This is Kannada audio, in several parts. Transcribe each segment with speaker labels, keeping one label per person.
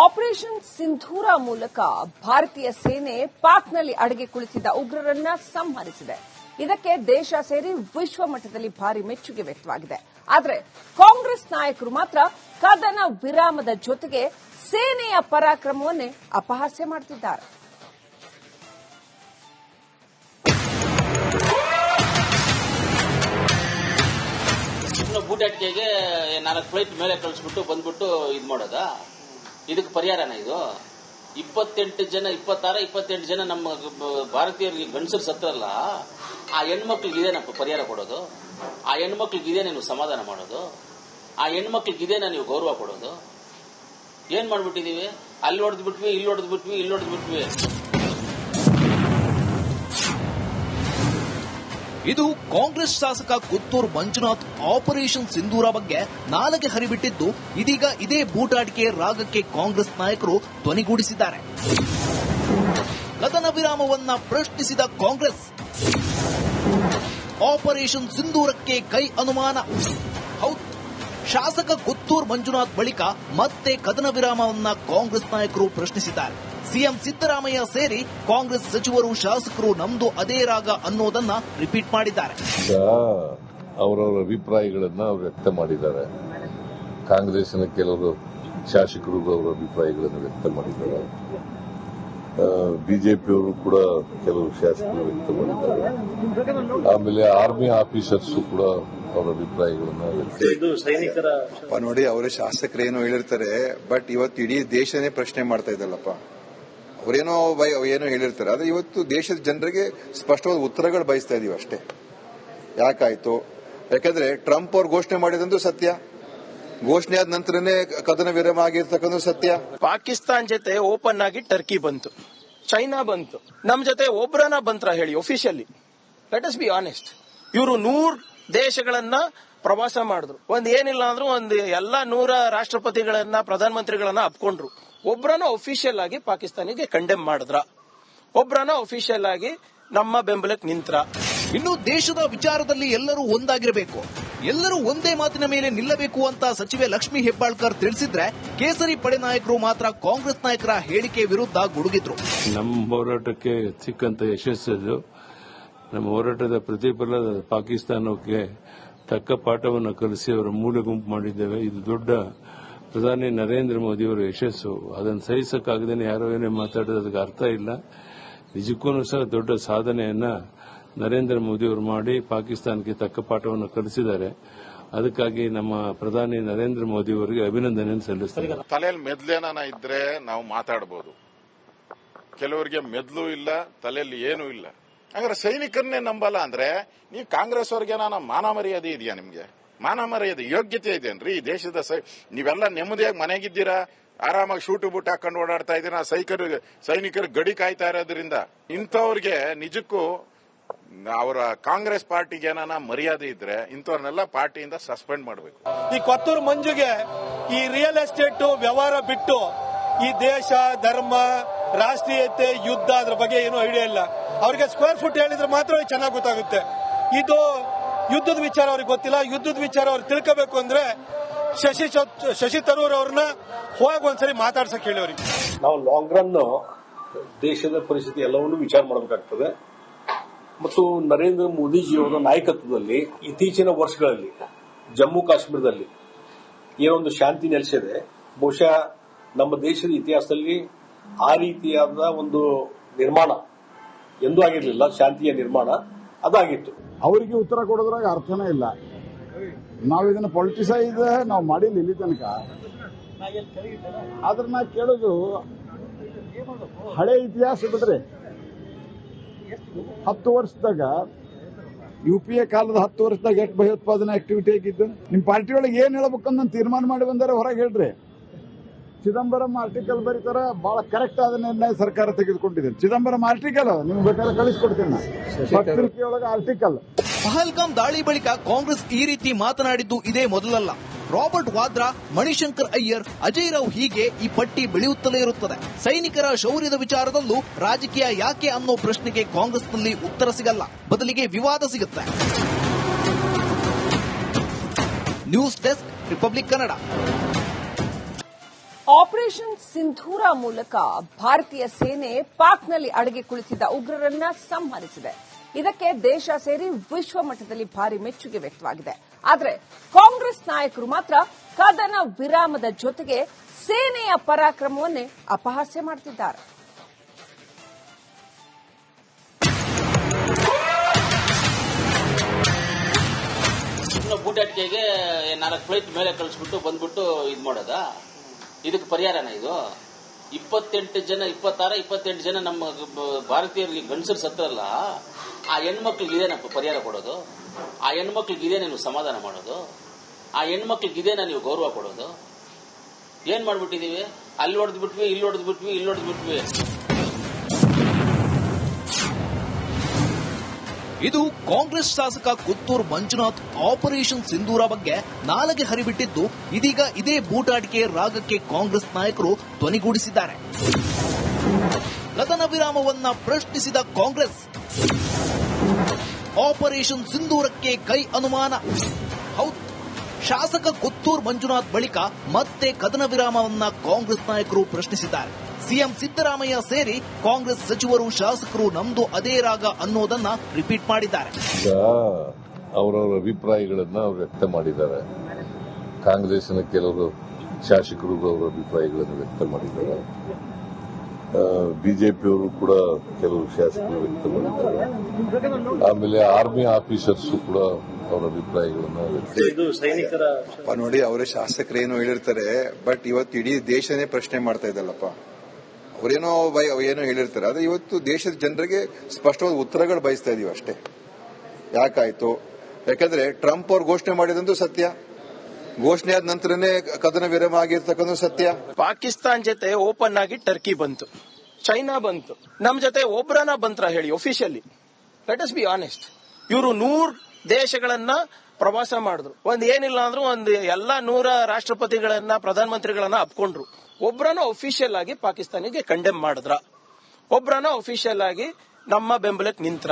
Speaker 1: ಆಪರೇಷನ್ ಸಿಂಧೂರ ಮೂಲಕ ಭಾರತೀಯ ಸೇನೆ ಪಾಕ್ನಲ್ಲಿ ಅಡಗಿ ಕುಳಿತಿದ್ದ ಉಗ್ರರನ್ನ ಸಂಹರಿಸಿದೆ. ಇದಕ್ಕೆ ದೇಶ ಸೇರಿ ವಿಶ್ವ ಮಟ್ಟದಲ್ಲಿ ಭಾರಿ ಮೆಚ್ಚುಗೆ ವ್ಯಕ್ತವಾಗಿದೆ. ಆದರೆ ಕಾಂಗ್ರೆಸ್ ನಾಯಕರು ಮಾತ್ರ ಕದನ ವಿರಾಮದ ಜೊತೆಗೆ ಸೇನೆಯ ಪರಾಕ್ರಮವನ್ನೇ ಅಪಹಾಸ್ಯ ಮಾಡುತ್ತಿದ್ದಾರೆ
Speaker 2: ಬೂಟಾಟಿಕೆಗೆ ನಾಲ್ಕು ಫ್ಲೈಟ್ ಮೇಲೆ ಕಳಿಸ್ಬಿಟ್ಟು ಬಂದ್ಬಿಟ್ಟು ಇದು ಮಾಡೋದಾ? ಇದಕ್ಕೆ ಪರಿಹಾರನ ಇದು? ಇಪ್ಪತ್ತೆಂಟು ಜನ, ಇಪ್ಪತ್ತಾರ, ಇಪ್ಪತ್ತೆಂಟು ಜನ ನಮ್ಮ ಭಾರತೀಯರಿಗೆ ಗಂಡಸರು ಸತ್ರಲ್ಲ ಆ ಹೆಣ್ಮಕ್ಳಿಗೆ ಇದೇನಪ್ಪ ಪರಿಹಾರ ಕೊಡೋದು? ಆ ಹೆಣ್ಮಕ್ಳಿಗೆ ಇದೇ ನೀವು ಸಮಾಧಾನ ಮಾಡೋದು? ಆ ಹೆಣ್ಮಕ್ಳಿಗೆ ಇದೇನ ನೀವು ಗೌರವ ಕೊಡೋದು? ಏನ್ ಮಾಡ್ಬಿಟ್ಟಿದೀವಿ? ಅಲ್ಲಿ ಹೊಡೆದು ಬಿಟ್ವಿ ಇಲ್ಲಿ ಹೊಡೆದು ಬಿಟ್ವಿ ಇಲ್ಲಿ ಹೊಡೆದು ಬಿಟ್ವಿ
Speaker 3: ಇದು ಕಾಂಗ್ರೆಸ್ ಶಾಸಕ ಕುತ್ತೂರು ಮಂಜುನಾಥ್ ಆಪರೇಷನ್ ಸಿಂಧೂರ ಬಗ್ಗೆ ನಾಲಗೆ ಹರಿಬಿಟ್ಟಿದ್ದು ಇದೀಗ ಇದೇ ಬೂಟಾಟಿಕೆ ರಾಗಕ್ಕೆ ಕಾಂಗ್ರೆಸ್ ನಾಯಕರು ಧ್ವನಿಗೂಡಿಸಿದ್ದಾರೆ. ಕದನ ವಿರಾಮವನ್ನ ಪ್ರಶ್ನಿಸಿದ ಕಾಂಗ್ರೆಸ್. ಆಪರೇಷನ್ ಸಿಂಧೂರಕ್ಕೆ ಕೈ ಅನುಮಾನ. ಶಾಸಕ ಕುತ್ತೂರು ಮಂಜುನಾಥ್ ಬಳಿಕ ಮತ್ತೆ ಕದನ ವಿರಾಮವನ್ನ ಕಾಂಗ್ರೆಸ್ ನಾಯಕರು ಪ್ರಶ್ನಿಸಿದ್ದಾರೆ. ಸಿಎಂ ಸಿದ್ದರಾಮಯ್ಯ ಸೇರಿ ಕಾಂಗ್ರೆಸ್ ಸಚಿವರು ಶಾಸಕರು ನಮ್ದು ಅದೇ ರಾಗ ಅನ್ನೋದನ್ನ ರಿಪೀಟ್ ಮಾಡಿದ್ದಾರೆ.
Speaker 4: ಅವರವರ ಅಭಿಪ್ರಾಯಗಳನ್ನ ವ್ಯಕ್ತ ಮಾಡಿದ್ದಾರೆ. ಕಾಂಗ್ರೆಸ್ನ ಕೆಲವರು ಶಾಸಕರು ಅವರ ಅಭಿಪ್ರಾಯಗಳನ್ನು ವ್ಯಕ್ತ ಮಾಡಿದ್ದಾರೆ. ಬಿಜೆಪಿಯವರು ಕೂಡ ಕೆಲವು ಶಾಸಕರು ವ್ಯಕ್ತಪಡಿದ್ದಾರೆ ಆಮೇಲೆ ಆರ್ಮಿ ಆಫೀಸರ್ಸ್ ಕೂಡ ಅವರ ಅಭಿಪ್ರಾಯಗಳನ್ನ
Speaker 5: ನೋಡಿ ಅವರ ಶಾಸಕರೇನೋ ಹೇಳಿರ್ತಾರೆ ಬಟ್ ಇವತ್ತು ಇಡೀ ದೇಶನೇ ಪ್ರಶ್ನೆ ಮಾಡ್ತಾ ಇದ್ದಲ್ಲಪ್ಪ. ಅವರೇನೋ ಬೈ- ಏನೋ ಹೇಳಿರ್ತಾರೆ. ಆದ್ರೆ ಇವತ್ತು ದೇಶದ ಜನರಿಗೆ ಸ್ಪಷ್ಟವಾದ ಉತ್ತರಗಳು ಬಯಸ್ತಾ ಇದೀವಿ ಅಷ್ಟೇ. ಯಾಕಾಯ್ತು? ಯಾಕಂದ್ರೆ ಟ್ರಂಪ್ ಅವ್ರು ಘೋಷಣೆ ಮಾಡಿದಂತೂ ಸತ್ಯ. ಘೋಷಣೆ ಆದ ನಂತರನೇ ಕದನ ವಿರಾಮ ಆಗಿರ್ತಕ್ಕಂಥ ಸತ್ಯ.
Speaker 6: ಪಾಕಿಸ್ತಾನ್ ಜೊತೆ ಓಪನ್ ಆಗಿ ಟರ್ಕಿ ಬಂತು. ಚೈನಾ ಬಂತು. ನಮ್ ಜೊತೆ ಒಬ್ರನ ಬಂತ್ರ ಹೇಳಿ officially let us be honest ಇವರು ನೂರ್ ದೇಶಗಳನ್ನ ಪ್ರವಾಸ ಮಾಡಿದ್ರು. ಒಂದ್ ಏನಿಲ್ಲ ಅಂದ್ರೂ ಒಂದು ಎಲ್ಲಾ ನೂರ ರಾಷ್ಟ್ರಪತಿಗಳನ್ನ, ಪ್ರಧಾನಮಂತ್ರಿಗಳನ್ನ ಅಪ್ಕೊಂಡ್ರು. ಒಬ್ರನ ಒಫಿಷಿಯಲ್ ಆಗಿ ಪಾಕಿಸ್ತಾನಿಗೆ ಕಂಡೆಮ್ ಮಾಡಿದ್ರ? ಒಬ್ರನ ಒಫಿಷಿಯಲ್ ಆಗಿ ನಮ್ಮ ಬೆಂಬಲಕ್ಕೆ ನಿಂತ್ರ?
Speaker 3: ಇನ್ನು ದೇಶದ ವಿಚಾರದಲ್ಲಿ ಎಲ್ಲರೂ ಒಂದಾಗಿರಬೇಕು. ಎಲ್ಲರೂ ಒಂದೇ ಮಾತಿನ ಮೇಲೆ ನಿಲ್ಲಬೇಕು ಅಂತ ಸಚಿವೆ ಲಕ್ಷ್ಮಿ ಹೆಬ್ಬಾಳ್ಕರ್ ತಿಳಿಸಿದ್ರೆ ಕೇಸರಿ ಪಡೆ ನಾಯಕರು ಮಾತ್ರ ಕಾಂಗ್ರೆಸ್ ನಾಯಕರ ಹೇಳಿಕೆ ವಿರುದ್ಧ ಗುಡುಗಿದ್ರು.
Speaker 7: ನಮ್ಮ ಹೋರಾಟಕ್ಕೆ ಸಿಕ್ಕಂತ ಯಶಸ್ಸು ನಮ್ಮ ಹೋರಾಟದ ಪ್ರತಿಫಲ ಪಾಕಿಸ್ತಾನಕ್ಕೆ ತಕ್ಕ ಪಾಠವನ್ನು ಕಲಿಸಿ ಅವರ ಮೂಲೆ ಗುಂಪು ಮಾಡಿದ್ದೇವೆ. ಇದು ದೊಡ್ಡ ಪ್ರಧಾನಿ ನರೇಂದ್ರ ಮೋದಿಯವರ ಯಶಸ್ಸು. ಅದನ್ನು ಸಹಿಸಕ್ಕಾಗದೇನೆ ಯಾರೋ ಏನೇ ಮಾತಾಡೋದಕ್ಕೆ ಅರ್ಥ ಇಲ್ಲ. ನಿಜಕ್ಕೂ ಸಹ ದೊಡ್ಡ ಸಾಧನೆಯನ್ನ ನರೇಂದ್ರ ಮೋದಿಯವರು ಮಾಡಿ ಪಾಕಿಸ್ತಾನಕ್ಕೆ ತಕ್ಕ ಪಾಠವನ್ನು ಕಲಿಸಿದ್ದಾರೆ. ಅದಕ್ಕಾಗಿ ನಮ್ಮ ಪ್ರಧಾನಿ ನರೇಂದ್ರ ಮೋದಿ ಅವರಿಗೆ ಅಭಿನಂದನೆ ಸಲ್ಲಿಸ್ತಾರೆ
Speaker 8: ತಲೆಯಲ್ಲಿ ಮೆದ್ಲೇನ ಇದ್ರೆ ನಾವು ಮಾತಾಡಬಹುದು ಕೆಲವರಿಗೆ ಮೆದ್ಲು ಇಲ್ಲ, ತಲೆಯಲ್ಲಿ ಏನೂ ಇಲ್ಲ. ಹಾಗಾದ್ರೆ ಸೈನಿಕರನ್ನೇ ನಂಬಲ್ಲ ಅಂದ್ರೆ ನೀವು ಕಾಂಗ್ರೆಸ್ ಅವ್ರಿಗೆ ನಾನು ಮಾನ ಮರ್ಯಾದೆ ಇದೆಯಾ ನಿಮ್ಗೆ? ಮಾನ ಮರ್ಯಾದೆ ಯೋಗ್ಯತೆ ಇದೆಯನ್ರಿ ಈ ದೇಶದ ಸೈ- ನೀವೆಲ್ಲ ನೆಮ್ಮದಿಯಾಗಿ ಮನೆಗಿದ್ದೀರಾ? ಆರಾಮಾಗಿ ಶೂಟು ಬೂಟ್ ಹಾಕೊಂಡು ಓಡಾಡ್ತಾ ಇದ್ದೀರಾ? ಸೈಕರ್ ಸೈನಿಕರು ಗಡಿ ಕಾಯ್ತಾ ಇರೋದ್ರಿಂದ ಇಂಥವ್ರಿಗೆ ನಿಜಕ್ಕೂ ಅವರ ಕಾಂಗ್ರೆಸ್ ಪಾರ್ಟಿಗೆ ಏನಾನ ಮರ್ಯಾದೆ ಇದ್ರೆ ಇಂಥವ್ರನ್ನೆಲ್ಲ ಪಾರ್ಟಿಯಿಂದ ಸಸ್ಪೆಂಡ್ ಮಾಡಬೇಕು.
Speaker 6: ಈ ಕೊತ್ತೂರು ಮಂಜುಗೆ ಈ ರಿಯಲ್ ಎಸ್ಟೇಟ್ ವ್ಯವಹಾರ ಬಿಟ್ಟು ಈ ದೇಶ ಧರ್ಮ ರಾಷ್ಟ್ರೀಯತೆ ಯುದ್ಧ ಅದ್ರ ಬಗ್ಗೆ ಏನೂ ಐಡಿಯಾ ಇಲ್ಲ. ಅವ್ರಿಗೆ ಸ್ಕ್ವೇರ್ ಫುಟ್ ಹೇಳಿದ್ರೆ ಮಾತ್ರ ಚೆನ್ನಾಗಿ ಗೊತ್ತಾಗುತ್ತೆ. ಇದು ಯುದ್ಧದ ವಿಚಾರ ಅವ್ರಿಗೆ ಗೊತ್ತಿಲ್ಲ. ಯುದ್ಧದ ವಿಚಾರ ಅವ್ರು ತಿಳ್ಕೋಬೇಕು ಅಂದ್ರೆ ಶಶಿ ಶಶಿ ತರೂರ್ ಅವ್ರನ್ನ ಹೋಗಿ ಒಂದ್ಸರಿ ಮಾತಾಡ್ಸಕ್ ಹೇಳಿ ಅವ್ರಿಗೆ.
Speaker 9: ನಾವು ಲಾಂಗ್ ರನ್ ದೇಶದ ಪರಿಸ್ಥಿತಿ ಎಲ್ಲವನ್ನೂ ವಿಚಾರ ಮಾಡಬೇಕಾಗ್ತದೆ. ಮತ್ತು ನರೇಂದ್ರ ಮೋದಿಜಿಯವರ ನಾಯಕತ್ವದಲ್ಲಿ ಇತ್ತೀಚಿನ ವರ್ಷಗಳಲ್ಲಿ, ಜಮ್ಮು ಕಾಶ್ಮೀರದಲ್ಲಿ ಏನೊಂದು ಶಾಂತಿ ನೆಲೆಸಿದೆ. ಬಹುಶಃ ನಮ್ಮ ದೇಶದ ಇತಿಹಾಸದಲ್ಲಿ ಆ ರೀತಿಯಾದ ಒಂದು ನಿರ್ಮಾಣ ಎಂದೂ ಆಗಿರಲಿಲ್ಲ, ಶಾಂತಿಯ ನಿರ್ಮಾಣ ಅದಾಗಿತ್ತು.
Speaker 10: ಅವರಿಗೆ ಉತ್ತರ ಕೊಡೋದ್ರಾಗ ಅರ್ಥನೇ ಇಲ್ಲ. ನಾವು ಇದನ್ನ ಪೊಲಿಟಿಸೈಸ್ ನಾವು ಮಾಡಿಲ್ಲ ಇಲ್ಲಿ ತನಕ. ಆದ್ರೆ ನಾ ಕೇಳೋದು, ಹಳೆ ಇತಿಹಾಸ ಬಿಡ್ರಿ ಹತ್ತು ವರ್ಷದಾಗ ಯು ಪಿ ಎ ಕಾಲದ ಹತ್ತು ವರ್ಷದಾಗ ಎಷ್ಟು ಭಯೋತ್ಪಾದನಾ ಆಕ್ಟಿವಿಟಿ ಆಗಿದ್ದು ನಿಮ್ಮ ಪಾರ್ಟಿ ಒಳಗೆ ಏನ್ ಹೇಳ್ಬೇಕಂತ ನಾನು ತೀರ್ಮಾನ ಮಾಡಿ ಬಂದರೆ ಹೊರಗೆ ಹೇಳ್ರಿ. ಚಿದಂಬರಂ ಆರ್ಟಿಕಲ್ ಬರೀತಾರ ಬಹಳ ಕರೆಕ್ಟ್ ಆದ ನಿರ್ಣಯ ಸರ್ಕಾರ ತೆಗೆದುಕೊಂಡಿದೆ. ಚಿದಂಬರಂ ಆರ್ಟಿಕಲ್ ನಿಮ್ಗೆ ಬೇಕಾದ್ರೆ ಕಳಿಸ್ಕೊಡ್ತೀನಿ. ಪತ್ರಿಕೆಯೊಳಗೆ ಆರ್ಟಿಕಲ್
Speaker 3: ಪಹಲ್ಗಾಮ್ ದಾಳಿ ಬಳಿಕ ಕಾಂಗ್ರೆಸ್ ಈ ರೀತಿ ಮಾತನಾಡಿದ್ದು ಇದೇ ಮೊದಲಲ್ಲ. ರಾಬರ್ಟ್ ವಾದ್ರಾ, ಮಣಿಶಂಕರ್ ಅಯ್ಯರ್, ಅಜಯ್ ರಾವ್ ಹೀಗೆ ಈ ಪಟ್ಟಿ ಬೆಳೆಯುತ್ತಲೇ ಇರುತ್ತದೆ. ಸೈನಿಕರ ಶೌರ್ಯದ ವಿಚಾರದಲ್ಲೂ ರಾಜಕೀಯ ಯಾಕೆ ಅನ್ನೋ ಪ್ರಶ್ನೆಗೆ ಕಾಂಗ್ರೆಸ್ನಲ್ಲಿ ಉತ್ತರ ಸಿಗಲ್ಲ. ಬದಲಿಗೆ ವಿವಾದ ಸಿಗುತ್ತೆ. News desk, Republic Kannada.
Speaker 1: Operation Sindoor ಮೂಲಕ ಭಾರತೀಯ ಸೇನೆ ಪಾಕ್ನಲ್ಲಿ ಅಡಗಿ ಕುಳಿತಿದ್ದ ಉಗ್ರರನ್ನ ಸಂಹರಿಸಿದೆ. ಇದಕ್ಕೆ ದೇಶ ಸೇರಿ ವಿಶ್ವ ಮಟ್ಟದಲ್ಲಿ ಭಾರಿ ಮೆಚ್ಚುಗೆ ವ್ಯಕ್ತವಾಗಿದೆ. ಆದರೆ ಕಾಂಗ್ರೆಸ್ ನಾಯಕರು ಮಾತ್ರ ಕದನ ವಿರಾಮದ ಜೊತೆಗೆ ಸೇನೆಯ ಪರಾಕ್ರಮವನ್ನೇ ಅಪಹಾಸ್ಯ ಮಾಡುತ್ತಿದ್ದಾರೆ
Speaker 2: ಬೂಟಾಟಿಕೆಗೆ ನಾಲ್ಕು ಫ್ಲೈಟ್ ಮೇಲೆ ಕಳಿಸ್ಬಿಟ್ಟು ಬಂದ್ಬಿಟ್ಟು ಇದು ಮಾಡೋದಾ? ಇದಕ್ಕೆ ಪರಿಹಾರನ ಇದು? ಇಪ್ಪತ್ತೆಂಟು ಜನ, ಇಪ್ಪತ್ತಾರ, ಇಪ್ಪತ್ತೆಂಟು ಜನ ನಮ್ಮ ಭಾರತೀಯರಿಗೆ ಗಂಡಸರು ಸತ್ತರಲ್ಲ, ಆ ಹೆಣ್ಮಕ್ಳಿಗೆ ಇದೇನಪ್ಪ ಪರಿಹಾರ ಕೊಡೋದು? ಆ ಹೆಣ್ಮಕ್ಳಿಗೆ ಇದೇನ ನೀವು ಸಮಾಧಾನ ಮಾಡೋದು? ಆ ಹೆಣ್ಮಕ್ಳಿಗೆ ಇದೇನ ನೀವು ಗೌರವ ಕೊಡೋದು? ಏನ್ ಮಾಡ್ಬಿಟ್ಟಿದೀವಿ ಅಲ್ಲಿ ಹೊಡೆದ್ ಬಿಟ್ವಿ ಇಲ್ಲಿ ಹೊಡೆದ್ ಬಿಟ್ವಿ ಇಲ್ಲಿ ಹೊಡೆದ್
Speaker 3: ಇದು ಕಾಂಗ್ರೆಸ್ ಶಾಸಕ ಕುತ್ತೂರು ಮಂಜುನಾಥ್ ಆಪರೇಷನ್ ಸಿಂಧೂರ ಬಗ್ಗೆ ನಾಲಗೆ ಹರಿಬಿಟ್ಟಿದ್ದು, ಇದೀಗ ಇದೇ ಬೂಟಾಟಿಕೆ ರಾಗಕ್ಕೆ ಕಾಂಗ್ರೆಸ್ ನಾಯಕರು ಧ್ವನಿಗೂಡಿಸಿದ್ದಾರೆ. ಕದನ ವಿರಾಮವನ್ನ ಪ್ರಶ್ನಿಸಿದ ಕಾಂಗ್ರೆಸ್. ಆಪರೇಷನ್ ಸಿಂಧೂರಕ್ಕೆ ಕೈ ಅನುಮಾನ. ಹೌದು, ಶಾಸಕ ಕುತ್ತೂರು ಮಂಜುನಾಥ್ ಬಳಿಕ ಮತ್ತೆ ಕದನ ವಿರಾಮವನ್ನ ಕಾಂಗ್ರೆಸ್ ನಾಯಕರು ಪ್ರಶ್ನಿಸಿದ್ದಾರೆ. ಸಿಎಂ ಸಿದ್ದರಾಮಯ್ಯ ಸೇರಿ ಕಾಂಗ್ರೆಸ್ ಸಚಿವರು ಶಾಸಕರು ನಮ್ದು ಅದೇ ರಾಗ ಅನ್ನೋದನ್ನ ರಿಪೀಟ್ ಮಾಡಿದ್ದಾರೆ.
Speaker 4: ಅವರವರ ಅಭಿಪ್ರಾಯಗಳನ್ನ ಅವ್ರು ವ್ಯಕ್ತ ಮಾಡಿದ್ದಾರೆ. ಕಾಂಗ್ರೆಸ್ನ ಕೆಲವರು ಶಾಸಕರು ಅವರ ಅಭಿಪ್ರಾಯಗಳನ್ನು ವ್ಯಕ್ತ ಮಾಡಿದ್ದಾರೆ. ಬಿಜೆಪಿಯವರು ಕೂಡ ಕೆಲವು ಶಾಸಕರು ವ್ಯಕ್ತ ಮಾಡಿದ್ದಾರೆ. ಆಮೇಲೆ ಆರ್ಮಿ ಆಫೀಸರ್ಸ್ ಕೂಡ ಅವರ ಅಭಿಪ್ರಾಯಗಳನ್ನು ವ್ಯಕ್ತ
Speaker 9: ಇದು ಸೈನಿಕರ
Speaker 5: ಅಪ್ಪ ನೋಡಿ ಅವರ ಏನು ಹೇಳಿರ್ತಾರೆ ಬಟ್ ಇವತ್ತು ಇಡೀ ದೇಶನೇ ಪ್ರಶ್ನೆ ಮಾಡ್ತಾ ಇದ್ದಲ್ಲಪ್ಪ. ಅವರೇನೋ ಬೈ ಏನೋ ಹೇಳಿರ್ತಾರೆ. ಆದ್ರೆ ಇವತ್ತು ದೇಶದ ಜನರಿಗೆ ಸ್ಪಷ್ಟವಾದ ಉತ್ತರಗಳು ಬಯಸ್ತಾ ಇದೀವಿ ಅಷ್ಟೇ. ಯಾಕಾಯ್ತು? ಯಾಕಂದ್ರೆ ಟ್ರಂಪ್ ಅವ್ರು ಘೋಷಣೆ ಮಾಡಿದಂತೂ ಸತ್ಯ. ಘೋಷಣೆ ಆದ ನಂತರನೇ ಕದನ ವಿರಮ ಆಗಿರ್ತಕ್ಕಂಥ ಸತ್ಯ.
Speaker 6: ಪಾಕಿಸ್ತಾನ್ ಜೊತೆ ಓಪನ್ ಆಗಿ ಟರ್ಕಿ ಬಂತು. ಚೈನಾ ಬಂತು. ನಮ್ ಜೊತೆ ಒಬ್ರನ ಬಂತ್ರ ಹೇಳಿ officially let us be honest ಇವರು ನೂರ್ ದೇಶಗಳನ್ನ ಪ್ರವಾಸ ಮಾಡಿದ್ರು. ಒಂದ್ ಏನಿಲ್ಲ ಅಂದ್ರೂ ಒಂದ್ ಎಲ್ಲಾ ನೂರ ರಾಷ್ಟ್ರಪತಿಗಳನ್ನ, ಪ್ರಧಾನಮಂತ್ರಿಗಳನ್ನ ಅಪ್ಕೊಂಡ್ರು. ಒಬ್ರನ ಅಫಿಷಿಯಲ್ ಆಗಿ ಪಾಕಿಸ್ತಾನಿಗೆ ಕಂಡೆಮ್ ಮಾಡಿದ್ರ. ಒಬ್ರನ ಅಫಿಷಿಯಲ್ ಆಗಿ ನಮ್ಮ ಬೆಂಬಲಕ್ಕೆ ನಿಂತ್ರ.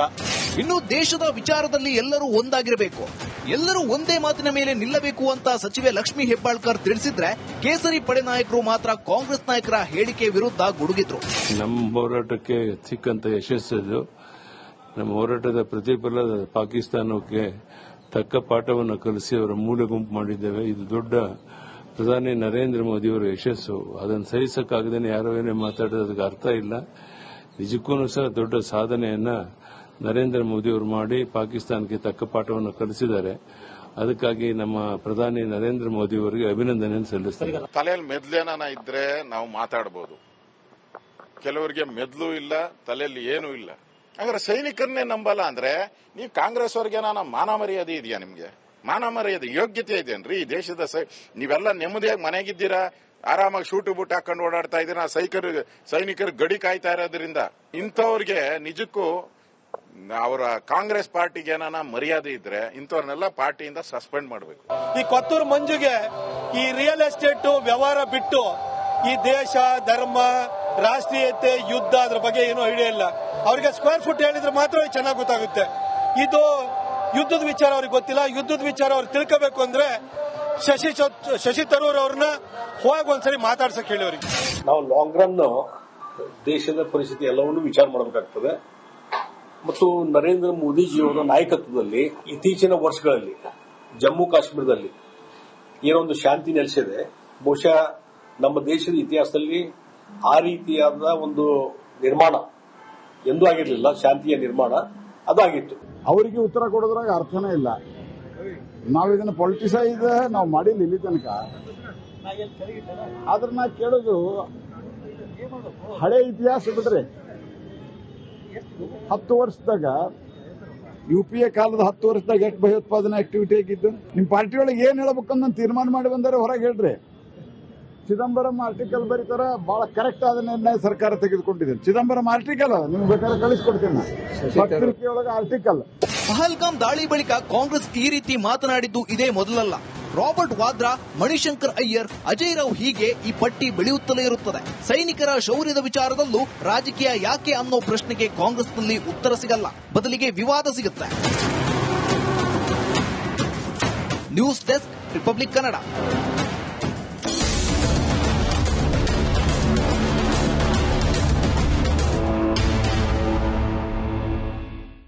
Speaker 3: ಇನ್ನು ದೇಶದ ವಿಚಾರದಲ್ಲಿ ಎಲ್ಲರೂ ಒಂದಾಗಿರಬೇಕು. ಎಲ್ಲರೂ ಒಂದೇ ಮಾತಿನ ಮೇಲೆ ನಿಲ್ಲಬೇಕು ಅಂತ ಸಚಿವೆ ಲಕ್ಷ್ಮಿ ಹೆಬ್ಬಾಳ್ಕರ್ ತಿಳಿಸಿದ್ರೆ ಕೇಸರಿ ಪಡೆ ನಾಯಕರು ಮಾತ್ರ ಕಾಂಗ್ರೆಸ್ ನಾಯಕರ ಹೇಳಿಕೆ ವಿರುದ್ಧ ಗುಡುಗಿದ್ರು.
Speaker 7: ನಮ್ಮ ಹೋರಾಟಕ್ಕೆ ಸಿಕ್ಕಂತ ಯಶಸ್ಸು ನಮ್ಮ ಹೋರಾಟದ ಪ್ರತಿಫಲ ಪಾಕಿಸ್ತಾನಕ್ಕೆ ತಕ್ಕ ಪಾಠವನ್ನು ಕಲಿಸಿ ಅವರ ಮೂಲೆ ಗುಂಪು ಮಾಡಿದ್ದೇವೆ. ಇದು ದೊಡ್ಡ ಪ್ರಧಾನಿ ನರೇಂದ್ರ ಮೋದಿಯವರ ಯಶಸ್ಸು, ಅದನ್ನು ಸಹಿಸಕ್ಕಾಗದೇನೆ ಯಾರೋ ಏನೇ ಮಾತಾಡೋದಕ್ಕೆ ಅರ್ಥ ಇಲ್ಲ. ನಿಜಕ್ಕೂ ಸಹ ದೊಡ್ಡ ಸಾಧನೆಯನ್ನ ನರೇಂದ್ರ ಮೋದಿಯವರು ಮಾಡಿ ಪಾಕಿಸ್ತಾನಕ್ಕೆ ತಕ್ಕ ಪಾಠವನ್ನು ಕಲಿಸಿದ್ದಾರೆ. ಅದಕ್ಕಾಗಿ ನಮ್ಮ ಪ್ರಧಾನಿ ನರೇಂದ್ರ ಮೋದಿ ಅವರಿಗೆ ಅಭಿನಂದನೆ ಸಲ್ಲಿಸ್ತಾರೆ
Speaker 8: ತಲೆಯಲ್ಲಿ ಮೆದ್ಲೇನ ಇದ್ರೆ ನಾವು ಮಾತಾಡಬಹುದು ಕೆಲವರಿಗೆ ಮೆದ್ಲು ಇಲ್ಲ, ತಲೆಯಲ್ಲಿ ಏನೂ ಇಲ್ಲ. ಹಾಗಾದ್ರೆ ಸೈನಿಕರನ್ನೇ ನಂಬಲ್ಲ ಅಂದ್ರೆ, ನೀವು ಕಾಂಗ್ರೆಸ್ ಅವ್ರಿಗೆ ಮಾನ ಮರ್ಯಾದೆ ಇದೆಯಾ ನಿಮ್ಗೆ? ಮಾನ ಮರ್ಯಾದೆ, ಯೋಗ್ಯತೆ ಇದೇನ್ರಿ ಈ ದೇಶದ ಸೈ, ನೀವೆಲ್ಲ ನೆಮ್ಮದಿಯಾಗಿ ಮನೆಗಿದ್ದೀರಾ? ಆರಾಮಾಗಿ ಶೂಟು ಬೂಟ್ ಹಾಕೊಂಡು ಓಡಾಡ್ತಾ ಇದ್ದೀರಾ ಸೈಕರ್, ಸೈನಿಕರು ಗಡಿ ಕಾಯ್ತಾ ಇರೋದ್ರಿಂದ ಇಂಥವ್ರಿಗೆ ನಿಜಕ್ಕೂ ಅವರ ಕಾಂಗ್ರೆಸ್ ಪಾರ್ಟಿಗೆ ಏನಾನ ಮರ್ಯಾದೆ ಇದ್ರೆ ಇಂಥವ್ರನ್ನೆಲ್ಲ ಪಾರ್ಟಿಯಿಂದ ಸಸ್ಪೆಂಡ್ ಮಾಡಬೇಕು.
Speaker 9: ಈ ಕೊತ್ತೂರು ಮಂಜುಗೆ ಈ ರಿಯಲ್ ಎಸ್ಟೇಟ್ ವ್ಯವಹಾರ ಬಿಟ್ಟು ಈ ದೇಶ, ಧರ್ಮ, ರಾಷ್ಟ್ರೀಯತೆ, ಯುದ್ಧ ಅದ್ರ ಬಗ್ಗೆ ಏನೂ ಐಡಿಯಾ ಇಲ್ಲ. ಅವ್ರಿಗೆ ಸ್ಕ್ವೇರ್ ಫುಟ್ ಹೇಳಿದ್ರೆ ಮಾತ್ರ ಚೆನ್ನಾಗಿ ಗೊತ್ತಾಗುತ್ತೆ. ಇದು ಯುದ್ಧದ ವಿಚಾರ ಅವ್ರಿಗೆ ಗೊತ್ತಿಲ್ಲ. ಯುದ್ಧದ ವಿಚಾರ ಅವ್ರು ತಿಳ್ಕೋಬೇಕು ಅಂದ್ರೆ ಶಶಿ ಶಶಿ ತರೂರ್ ಅವ್ರನ್ನ ಹೋಗಿ ಒಂದ್ಸರಿ ಮಾತಾಡ್ಸಕ್ ಹೇಳಿ ಅವ್ರಿಗೆ. ನಾವು ಲಾಂಗ್ ರನ್ ದೇಶದ ಪರಿಸ್ಥಿತಿ ಎಲ್ಲವನ್ನೂ ವಿಚಾರ ಮಾಡಬೇಕಾಗ್ತದೆ. ಮತ್ತು ನರೇಂದ್ರ ಮೋದಿಜಿಯವರ ನಾಯಕತ್ವದಲ್ಲಿ ಇತ್ತೀಚಿನ ವರ್ಷಗಳಲ್ಲಿ, ಜಮ್ಮು ಕಾಶ್ಮೀರದಲ್ಲಿ ಏನೊಂದು ಶಾಂತಿ ನೆಲೆಸಿದೆ. ಬಹುಶಃ ನಮ್ಮ ದೇಶದ ಇತಿಹಾಸದಲ್ಲಿ ಆ ರೀತಿಯಾದ ಒಂದು ನಿರ್ಮಾಣ ಎಂದೂ ಆಗಿರಲಿಲ್ಲ, ಶಾಂತಿಯ ನಿರ್ಮಾಣ. ಅದಾಗಿತ್ತು.
Speaker 10: ಅವರಿಗೆ ಉತ್ತರ ಕೊಡೋದ್ರಾಗ ಅರ್ಥನೇ ಇಲ್ಲ. ನಾವು ಇದನ್ನ ಪೊಲಿಟಿಸೈಸ್ ನಾವು ಮಾಡಿಲ್ಲ ಇಲ್ಲಿ ತನಕ. ಆದ್ರೆ ನಾ ಕೇಳೋದು, ಹಳೆ ಇತಿಹಾಸ ಬಿಡ್ರಿ ಹತ್ತು ವರ್ಷದಾಗ ಯು ಪಿ ಎ ಕಾಲದ ಹತ್ತು ವರ್ಷದಾಗ ಎಷ್ಟು ಭಯೋತ್ಪಾದನೆ ಆಕ್ಟಿವಿಟಿ ಆಗಿದ್ದು, ನಿಮ್ಮ ಪಾರ್ಟಿ ಒಳಗೆ ಏನ್ ಹೇಳ್ಬೇಕಂತ ತೀರ್ಮಾನ ಮಾಡಿ ಬಂದರೆ ಹೊರಗೆ ಹೇಳ್ರಿ. ಚಿದಂಬರಂ ಆರ್ಟಿಕಲ್ ಬರೀತಾರ ಬಹಳ ಕರೆಕ್ಟ್ ಆದ ನಿರ್ಣಯ ಸರ್ಕಾರ ತೆಗೆದುಕೊಂಡಿದೆ. ಚಿದಂಬರಂ ಆರ್ಟಿಕಲ್ ನಿಮ್ಗೆ ಬೇಕಾದ್ರೆ ಕಳಿಸ್ಕೊಡ್ತೀನಿ ಪತ್ರಿಕೆಯೊಳಗ ಆರ್ಟಿಕಲ್
Speaker 3: ಪಹಲ್ಗಾಮ್ ದಾಳಿ ಬಳಿಕ ಕಾಂಗ್ರೆಸ್ ಈ ರೀತಿ ಮಾತನಾಡಿದ್ದು ಇದೇ ಮೊದಲಲ್ಲ. ರಾಬರ್ಟ್ ವಾದ್ರಾ ಮಣಿಶಂಕರ್ ಅಯ್ಯರ್ ಅಜಯ್ ರಾವ್ ಹೀಗೆ ಈ ಪಟ್ಟಿ ಬೆಳೆಯುತ್ತಲೇ ಇರುತ್ತದೆ. ಸೈನಿಕರ ಶೌರ್ಯದ ವಿಚಾರದಲ್ಲೂ ರಾಜಕೀಯ ಯಾಕೆ ಅನ್ನೋ ಪ್ರಶ್ನೆಗೆ ಕಾಂಗ್ರೆಸ್ನಲ್ಲಿ ಉತ್ತರ ಸಿಗಲ್ಲ. ಬದಲಿಗೆ ವಿವಾದ ಸಿಗುತ್ತೆ. News desk Republic Kannada.